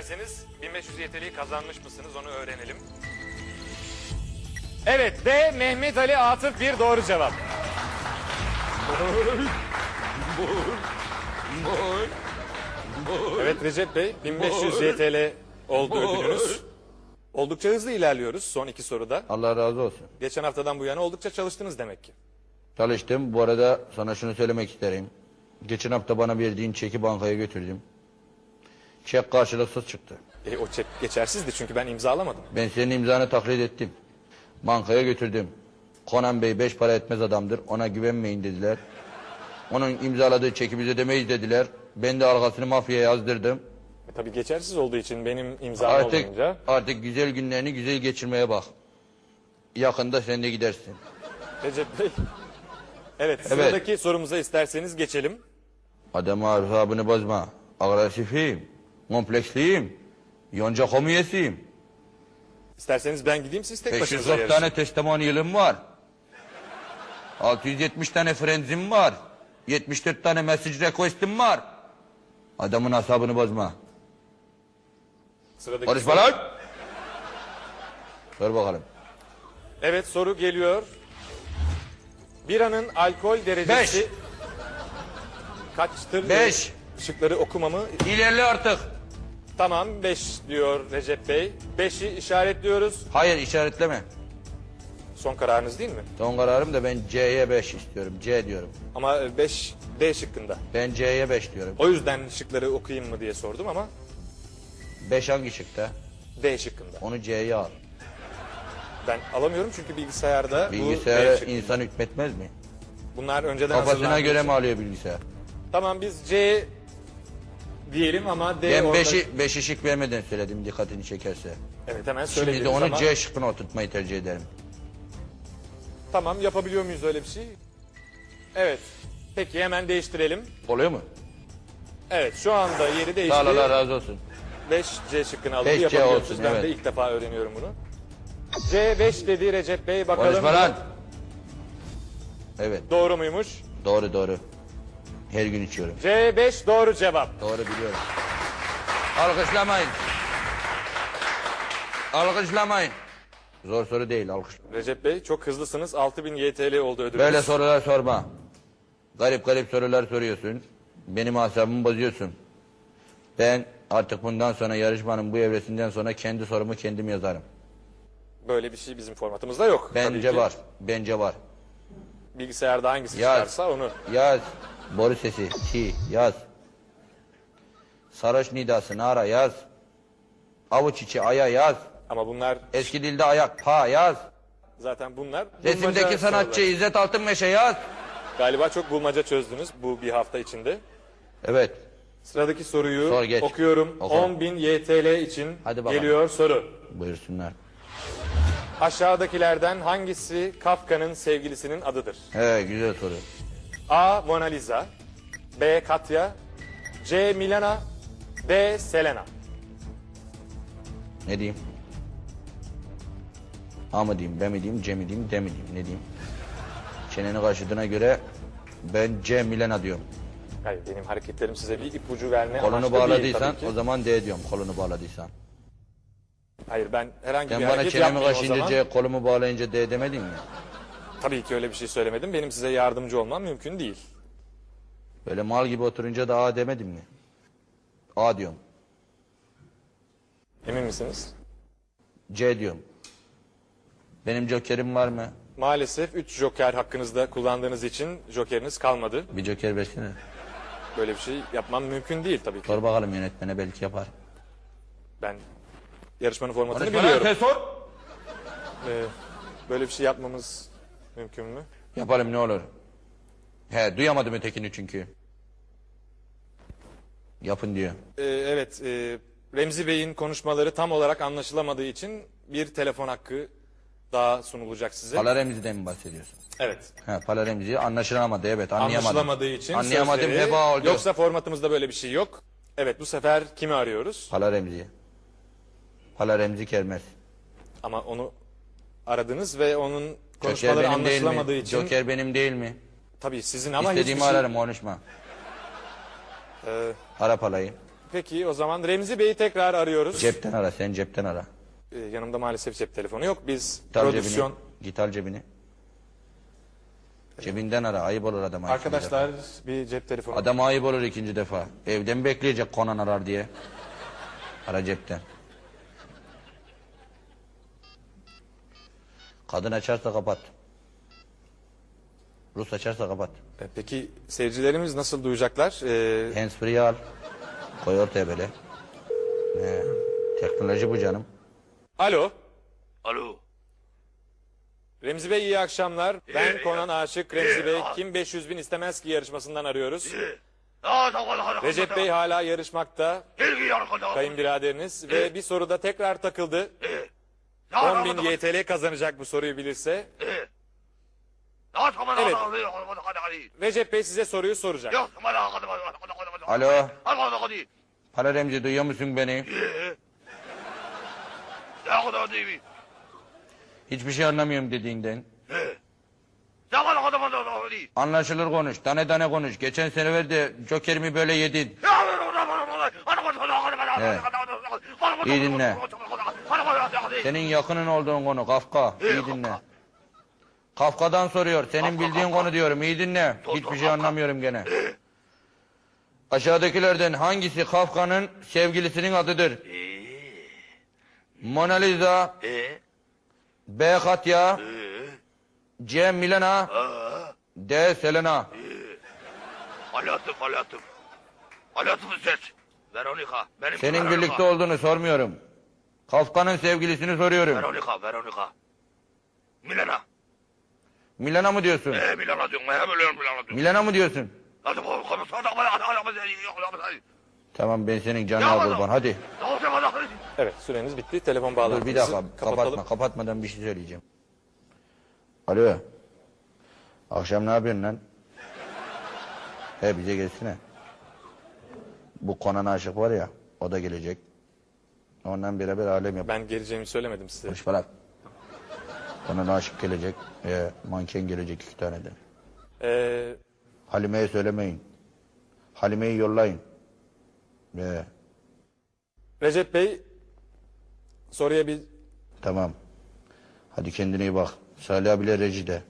Derseniz 1500 YTL'yi kazanmış mısınız onu öğrenelim. Evet D. Mehmet Ali Atıf bir doğru cevap. Evet Recep Bey 1500 YTL oldu ödülünüz. Oldukça hızlı ilerliyoruz son iki soruda. Allah razı olsun. Geçen haftadan bu yana oldukça çalıştınız demek ki. Çalıştım. Bu arada sana şunu söylemek isterim. Geçen hafta bana verdiğin çeki bankaya götürdüm. Çek karşılıksız çıktı. E, o çek geçersizdi çünkü ben imzalamadım. Ben senin imzanı taklit ettim. Bankaya götürdüm. Konan Bey beş para etmez adamdır. Ona güvenmeyin dediler. Onun imzaladığı çeki biz ödemeyiz dediler. Ben de arkasını mafyaya yazdırdım. E, tabii geçersiz olduğu için benim imzam Artık olmayınca. artık güzel günlerini güzel geçirmeye bak. Yakında sen de gidersin. Recep Bey. Evet sıradaki sorumuza isterseniz geçelim. Adamı asabını bozma. Agresifiyim. Kompleksliyim. Yonca komiyesiyim. İsterseniz ben gideyim siz tek başınıza 540 yarışın. tane testimonyalım var. 670 tane frenzim var. 74 tane message request'im var. Adamın asabını bozma. Sıradaki Konuşma soru- lan. Sor bakalım. Evet soru geliyor. Biranın alkol derecesi Beş. kaçtır? Beş. Şıkları okumamı İlerle artık. Tamam 5 diyor Recep Bey. 5'i işaretliyoruz. Hayır işaretleme. Son kararınız değil mi? Son kararım da ben C'ye 5 istiyorum. C diyorum. Ama 5 D şıkkında. Ben C'ye 5 diyorum. O yüzden şıkları okuyayım mı diye sordum ama 5 hangi şıkta? D şıkkında. Onu C'ye al. Ben alamıyorum çünkü bilgisayarda bu D Bilgisayara şıkkında. insan hükmetmez mi? Bunlar önceden Kafasına hazırlanmış. göre mi alıyor bilgisayar? Tamam biz C diyelim ama D Ben orada... 5'i 5'i şık vermeden söyledim dikkatini çekerse. Evet hemen Şimdi söylediniz de onu ama... C şıkkına oturtmayı tercih ederim. Tamam yapabiliyor muyuz öyle bir şey? Evet. Peki hemen değiştirelim. Oluyor mu? Evet şu anda yeri değişti. Sağ ol Allah razı olsun. 5C şıkkını alıp 5C yapabiliyorsunuz. olsun, ben evet. de ilk defa öğreniyorum bunu. C5 dedi Recep Bey bakalım Konuşma lan. Evet doğru muymuş? doğru doğru. Her gün içiyorum. C5 doğru cevap. Doğru biliyorum. Alkışlamayın. Alkışlamayın. Zor soru değil alkış. Recep Bey çok hızlısınız. 6000 YTL oldu ödülünüz. Böyle sorular sorma. Garip garip sorular soruyorsun. Benim asabımı bozuyorsun. Ben artık bundan sonra yarışmanın bu evresinden sonra kendi sorumu kendim yazarım. Böyle bir şey bizim formatımızda yok. Tabii Bence ki. var. Bence var. Bilgisayarda hangisi Yaz. çıkarsa onu. Yaz. Boru sesi. Ti. Yaz. Sarhoş nidası. Nara. Yaz. Avuç içi. Aya. Yaz. Ama bunlar Eski dilde ayak. Pa. Yaz. zaten bunlar Resimdeki bulmaca sanatçı sorular. İzzet Altınmeşe. Yaz. Galiba çok bulmaca çözdünüz bu bir hafta içinde. Evet. Sıradaki soruyu Sor, geç. okuyorum. Oku. 10.000 YTL için Hadi bakalım. geliyor soru. Buyursunlar. Aşağıdakilerden hangisi Kafka'nın sevgilisinin adıdır? He güzel soru. A. Mona Lisa B. Katya C. Milena D. Selena Ne diyeyim? A mı diyeyim, B mi diyeyim, C mi diyeyim, D mi diyeyim, ne diyeyim? Çeneni kaşıdığına göre ben C Milena diyorum. Hayır benim hareketlerim size bir ipucu verme Kolunu amaçlı değil bağladıysan tabii ki. o zaman D diyorum kolunu bağladıysan. Hayır ben herhangi Sen bir bana hareket çenemi yapmayayım o kaşıyınca zaman. C kolumu bağlayınca D demedin mi? Tabii ki öyle bir şey söylemedim. Benim size yardımcı olmam mümkün değil. Böyle mal gibi oturunca da A demedin mi? A diyorum. Emin misiniz? C diyorum. Benim jokerim var mı? Maalesef 3 joker hakkınızda kullandığınız için jokeriniz kalmadı. Bir joker versene. Böyle bir şey yapmam mümkün değil tabii ki. Sor bakalım yönetmene belki yapar. Ben yarışmanın formatını Konuşma lan, biliyorum. sen sor. Ee, böyle bir şey yapmamız mümkün mü? Yapalım ne olur. He duyamadım ötekini çünkü. Yapın diyor. Ee, evet, e, Remzi Bey'in konuşmaları tam olarak anlaşılamadığı için bir telefon hakkı daha sunulacak size. Pala Remzi'den mi bahsediyorsun? evet. He Pala Remzi anlaşılamadı evet anlayamadım. Anlaşılamadığı için Anlayamadım sözleri- heba oldu. Yoksa formatımızda böyle bir şey yok. Evet, bu sefer kimi arıyoruz? Pala Remzi. Pala Remzi Kermez. Ama onu aradınız ve onun Joker konuşmaları benim değil anlaşılamadığı mi? için Joker benim değil mi? tabii sizin ama İstediğimi hiçbir şey... ararım konuşma. Ee, Ara Pala'yı. Peki o zaman Remzi Bey'i tekrar arıyoruz. Cepten ara sen cepten ara. Ee, yanımda maalesef cep telefonu yok. Biz Git al prodüksiyon... cebini. Git al cebini. Cebinden ara ayıp olur adama. ikinci Arkadaşlar bir cep telefonu. Adama ayıp olur ikinci defa. Evden bekleyecek konan arar diye. Ara cepten. Kadın açarsa kapat. Rus açarsa kapat. Ee, Peki seyircilerimiz nasıl duyacaklar? Ee, Handsfree al. Koy ortaya böyle. Ne? Teknoloji bu canım. alo. Alo. Remzi Bey iyi akşamlar. Ben Konan Aşık Remzi Bey. Kim 500 bin istemez ki yarışmasından arıyoruz. Hadi. Recep Bey hala yarışmakta. Kayınbiraderiniz. Ve bir soruda tekrar takıldı. 10 bin YTL kazanacak bu soruyu bilirse. Evet. Recep Bey size soruyu soracak. Alo. Hadi hadi hadi. Para Remzi duyuyor musun beni? Ya hadi hadi. Hiçbir şey anlamıyorum dediğinden. Anlaşılır konuş. Tane tane konuş. Geçen sene verdi Joker'imi böyle yedin. Evet. İyi dinle. Hadi hadi hadi hadi. Senin yakının olduğun konu Kafka. İyi dinle. Kafka'dan soruyor. Senin bildiğin konu diyorum. İyi dinle. Hiçbir şey anlamıyorum gene. Aşağıdakilerden hangisi Kafka'nın sevgilisinin adıdır? Mona Lisa, Ee? B. Katya, C. Milena, D. Selena. Hayatım hayatım. Hayatımı seç. Veronica. Benim Senin birlikte olduğunu sormuyorum. Kafka'nın sevgilisini soruyorum. Veronica, Veronica. Milena. Milena mı diyorsun? Ee, Milena diyorum. Hem öyle Milena diyorum. Milena mı diyorsun? Hadi bakalım konuş. Hadi hadi hadi. Tamam ben senin canına kurban. Hadi. Evet süreniz bitti. Telefon bağlantımızı Dur bir dakika kapatalım. kapatma. Kapatmadan bir şey söyleyeceğim. Alo. Akşam ne yapıyorsun lan? He bize gelsene. Bu Konan Aşık var ya o da gelecek. Ondan beraber alem yap. Ben geleceğimi söylemedim size. Konuşma lan. Konan Aşık gelecek. E, manken gelecek iki tane de. Ee, Halime'ye söylemeyin. Halime'yi yollayın. E, Recep Bey soruya bir tamam. Hadi kendine iyi bak. Salih abiyle rejide.